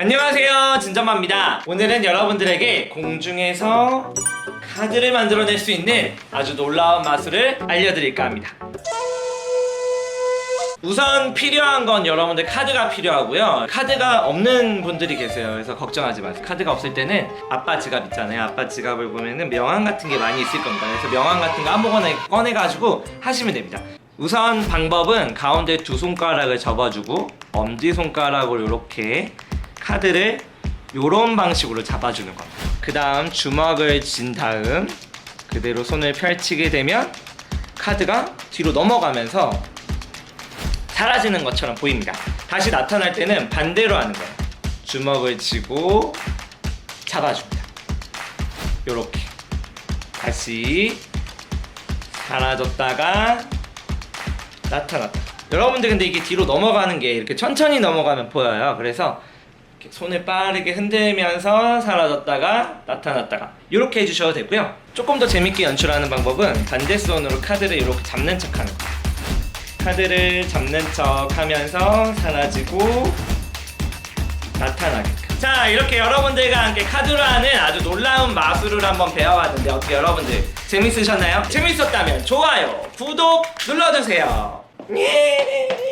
안녕하세요. 진전마입니다. 오늘은 여러분들에게 공중에서 카드를 만들어낼 수 있는 아주 놀라운 마술을 알려드릴까 합니다. 우선 필요한 건 여러분들 카드가 필요하고요. 카드가 없는 분들이 계세요. 그래서 걱정하지 마세요. 카드가 없을 때는 아빠 지갑 있잖아요. 아빠 지갑을 보면은 명함 같은 게 많이 있을 겁니다. 그래서 명함 같은 거 아무거나 꺼내가지고 하시면 됩니다. 우선 방법은 가운데 두 손가락을 접어주고 엄지손가락으로 이렇게 카드를 이런 방식으로 잡아주는 겁니다 그 다음 주먹을 쥔 다음 그대로 손을 펼치게 되면 카드가 뒤로 넘어가면서 사라지는 것처럼 보입니다. 다시 나타날 때는 반대로 하는 거예요. 주먹을 쥐고 잡아줍니다. 요렇게 다시 사라졌다가 나타났다. 여러분들 근데 이게 뒤로 넘어가는 게 이렇게 천천히 넘어가면 보여요. 그래서 이렇게 손을 빠르게 흔들면서 사라졌다가 나타났다가 이렇게 해주셔도 되고요. 조금 더 재밌게 연출하는 방법은 반대 손으로 카드를 이렇게 잡는 척 하는 거예요. 카드를 잡는 척 하면서 사라지고 나타나게끔 자 이렇게 여러분들과 함께 카드로 하는 아주 놀라운 마술을 한번 배워봤는데 어떻게 여러분들 재밌으셨나요? 재밌었다면 좋아요 구독 눌러주세요 예.